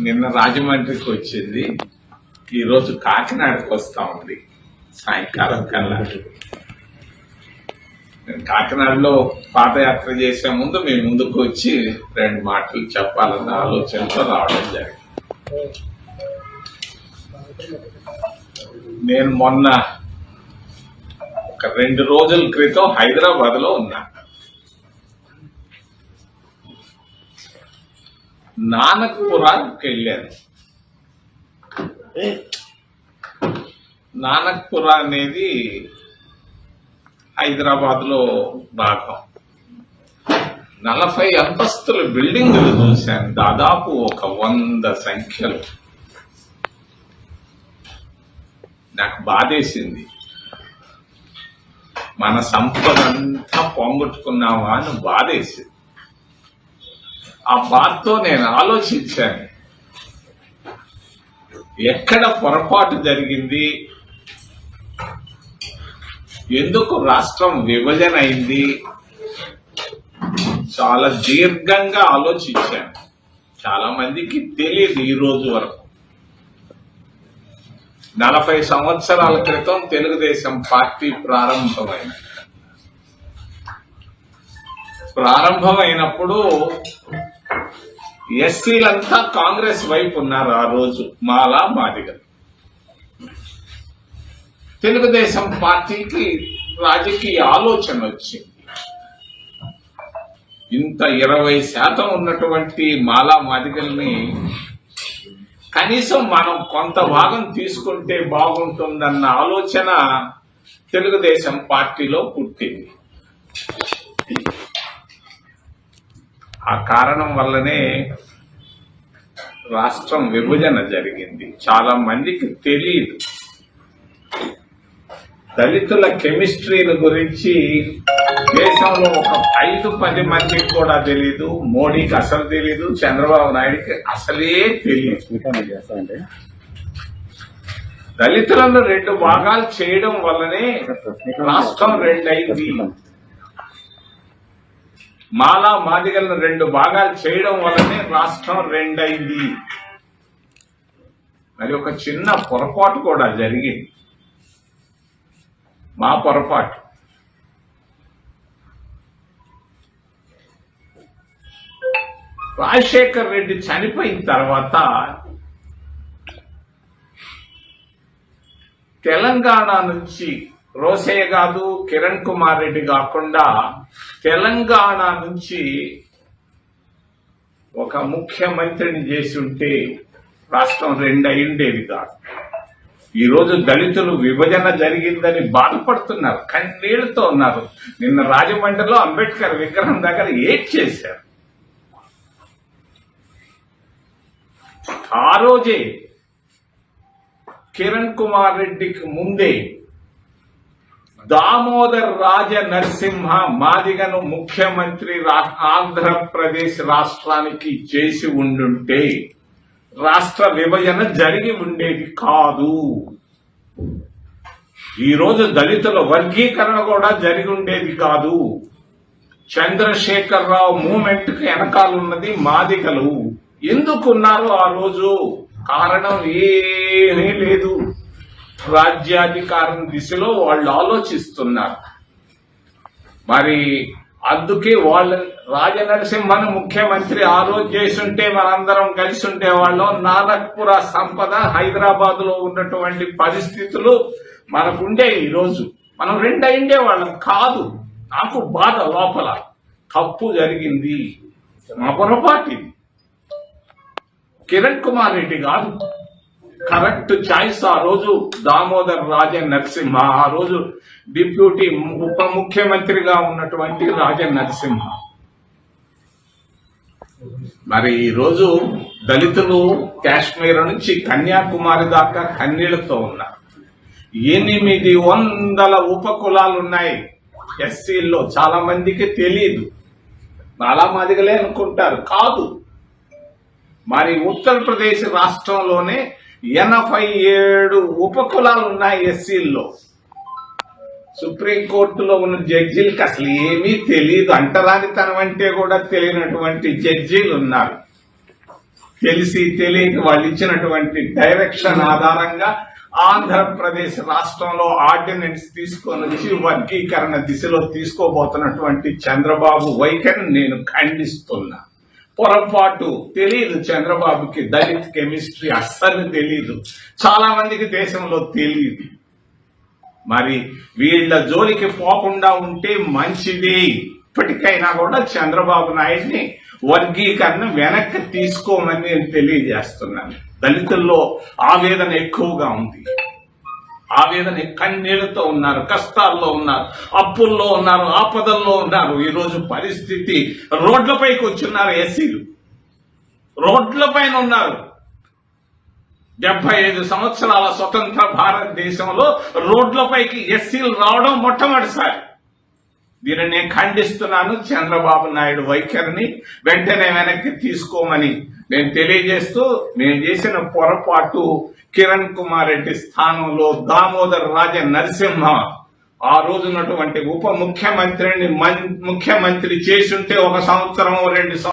నిన్న రాజమండ్రికి వచ్చింది. ఈరోజు కాకినాడకు వస్తా ఉంది. సాయంకాలం కల్లా. కాకినాడలో పాదయాత్ర చేసే ముందు మీ ముందుకు వచ్చి రెండు మాటలు చెప్పాలన్న ఆలోచనతో రావడం జరిగింది. నేను మొన్న ఒక రెండు రోజుల క్రితం హైదరాబాద్లో ఉన్నా. నానక్పురాకి వెళ్ళాను. నానక్పుర అనేది హైదరాబాద్లో భాగం. నలభై అంతస్తుల బిల్డింగులు చూశాను దాదాపు ఒక వంద సంఖ్యలు. నాకు బాధేసింది. మన సంపద అంతా పోగొట్టుకున్నావా అని బాధేసింది. ఆ బాధతో నేను ఆలోచించాను. ఎక్కడ పొరపాటు జరిగింది? ఎందుకు రాష్ట్రం విభజన అయింది? చాలా దీర్ఘంగా ఆలోచించాను. చాలా మందికి తెలియదు ఈ రోజు వరకు. నలభై సంవత్సరాల క్రితం తెలుగుదేశం పార్టీ ప్రారంభమైంది. ప్రారంభమైనప్పుడు ఎస్సీలంతా కాంగ్రెస్ వైపు ఉన్నారు ఆ రోజు మాలా మాదిగలు. తెలుగుదేశం పార్టీకి రాజకీయ ఆలోచన వచ్చింది. ఇంత ఇరవై శాతం ఉన్నటువంటి మాలా మాదిగల్ని కనీసం మనం కొంత భాగం తీసుకుంటే బాగుంటుందన్న ఆలోచన తెలుగుదేశం పార్టీలో పుట్టింది. ఆ కారణం వల్లనే రాష్ట్రం విభజన జరిగింది. చాలా మందికి తెలియదు దళితుల కెమిస్ట్రీని గురించి దేశంలో ఒక ఐదు పది మందికి కూడా తెలియదు మోడీకి అసలు తెలియదు చంద్రబాబు నాయుడికి అసలే తెలియదు దళితులను రెండు భాగాలు చేయడం వల్లనే రాష్ట్రం రెండైంది. మాలా మాదిగలను రెండు భాగాలు చేయడం వల్లనే రాష్ట్రం రెండైంది. మరి ఒక చిన్న పొరపాటు కూడా జరిగింది. మా పొరపాటు. రాజశేఖర్ రెడ్డి చనిపోయిన తర్వాత తెలంగాణ నుంచి రోసయ్య కాదు కిరణ్ కుమార్ రెడ్డి కాకుండా తెలంగాణ నుంచి ఒక ముఖ్యమంత్రిని చేసి ఉంటే రాష్ట్రం రెండు అయిండేది కాదు. ఈరోజు దళితులు విభజన జరిగిందని బాధపడుతున్నారు కన్నీళ్ళతో ఉన్నారు. నిన్న రాజమండ్రిలో అంబేద్కర్ విగ్రహం దగ్గర ఏడ్ చేశారు? ఆ రోజే కిరణ్ కుమార్ రెడ్డికి ముందే దామోదర్ రాజ నరసింహ మాదిగను ముఖ్యమంత్రి రా- ఆంధ్రప్రదేశ్ రాష్ట్రానికి చేసి ఉండుంటే రాష్ట్ర విభజన జరిగి ఉండేది కాదు. ఈ రోజు దళితుల వర్గీకరణ కూడా జరిగి ఉండేది కాదు. చంద్రశేఖరరావు మూమెంట్కి వెనకాలన్నది మాదిగలు. ఎందుకున్నారు ఆ రోజు కారణం ఏమీ లేదు. రాజ్యాధికారం దిశలో వాళ్ళు ఆలోచిస్తున్నారు. మరి అందుకే వాళ్ళ రాజనరసింహన్ ముఖ్యమంత్రి ఆ రోజు చేసుంటే మనందరం కలిసి ఉంటే వాళ్ళం నానక్పుర సంపద హైదరాబాద్లో ఉన్నటువంటి పరిస్థితులు మనకుండే ఈ ఈరోజు. మనం రెండైండే వాళ్ళం కాదు. నాకు బాధ లోపల. తప్పు జరిగింది. మా పొరపాటిది. కిరణ్ కుమార్ రెడ్డి కాదు కరెక్ట్ చాయిస్ ఆ రోజు. దామోదర్ రాజన్ నరసింహ. ఆ రోజు డిప్యూటీ ఉప ముఖ్యమంత్రిగా ఉన్నటువంటి రాజన్ నరసింహ. మరి ఈరోజు దళితులు కాశ్మీర్ నుంచి కన్యాకుమారి దాకా కన్నీళ్ళతో ఉన్నారు. ఎనిమిది వందల ఉపకులాలు ఉన్నాయి ఎస్సీల్లో చాలా మందికి తెలియదు చాలా మాదిగలే అనుకుంటారు. కాదు. మరి ఉత్తరప్రదేశ్ రాష్ట్రంలోనే ఎనభై ఏడు ఉపకులాలు ఉన్నాయి ఎస్సీల్లో. సుప్రీంకోర్టులో ఉన్న జడ్జీలకు అసలు ఏమీ తెలియదు అంటరానితనం అంటే కూడా తెలియనటువంటి జడ్జీలు ఉన్నారు. తెలిసి తెలియక వాళ్ళు ఇచ్చినటువంటి డైరెక్షన్ ఆధారంగా ఆంధ్రప్రదేశ్ రాష్ట్రంలో ఆర్డినెన్స్ తీసుకొని వచ్చి వర్గీకరణ దిశలో తీసుకోబోతున్నటువంటి చంద్రబాబు వైఖరిని నేను ఖండిస్తున్నా. పొరపాటు తెలియదు చంద్రబాబుకి దళిత్ కెమిస్ట్రీ అస్సలు తెలియదు చాలా మందికి దేశంలో తెలియదు మరి వీళ్ళ జోలికి పోకుండా ఉంటే మంచిది. ఇప్పటికైనా కూడా చంద్రబాబు నాయుడిని వర్గీకరణ వెనక్కి తీసుకోమని నేను తెలియజేస్తున్నాను. దళితుల్లో ఆవేదన ఎక్కువగా ఉంది. ఆవేదన కన్నీళ్ళతో ఉన్నారు కష్టాల్లో ఉన్నారు అప్పుల్లో ఉన్నారు ఆపదల్లో ఉన్నారు. ఈరోజు పరిస్థితి రోడ్లపైకి వచ్చిన్నారు ఎస్సీలు. రోడ్లపైన ఉన్నారు. డెబ్బై ఐదు సంవత్సరాల స్వతంత్ర భారతదేశంలో రోడ్లపైకి ఎస్సీలు రావడం మొట్టమొదటిసారి. దీనిని నేను ఖండిస్తున్నాను. చంద్రబాబు నాయుడు వైఖరిని వెంటనే వెనక్కి తీసుకోమని నేను తెలియజేస్తూ నేను చేసిన పొరపాటు కిరణ్ కుమార్ రెడ్డి స్థానంలో దామోదర్ రాజ నరసింహ. ఆ రోజున్నటువంటి ఉప ముఖ్యమంత్రిని మన్- ముఖ్యమంత్రి చేసుంటే ఒక సంవత్సరం రెండు సంవత్సరం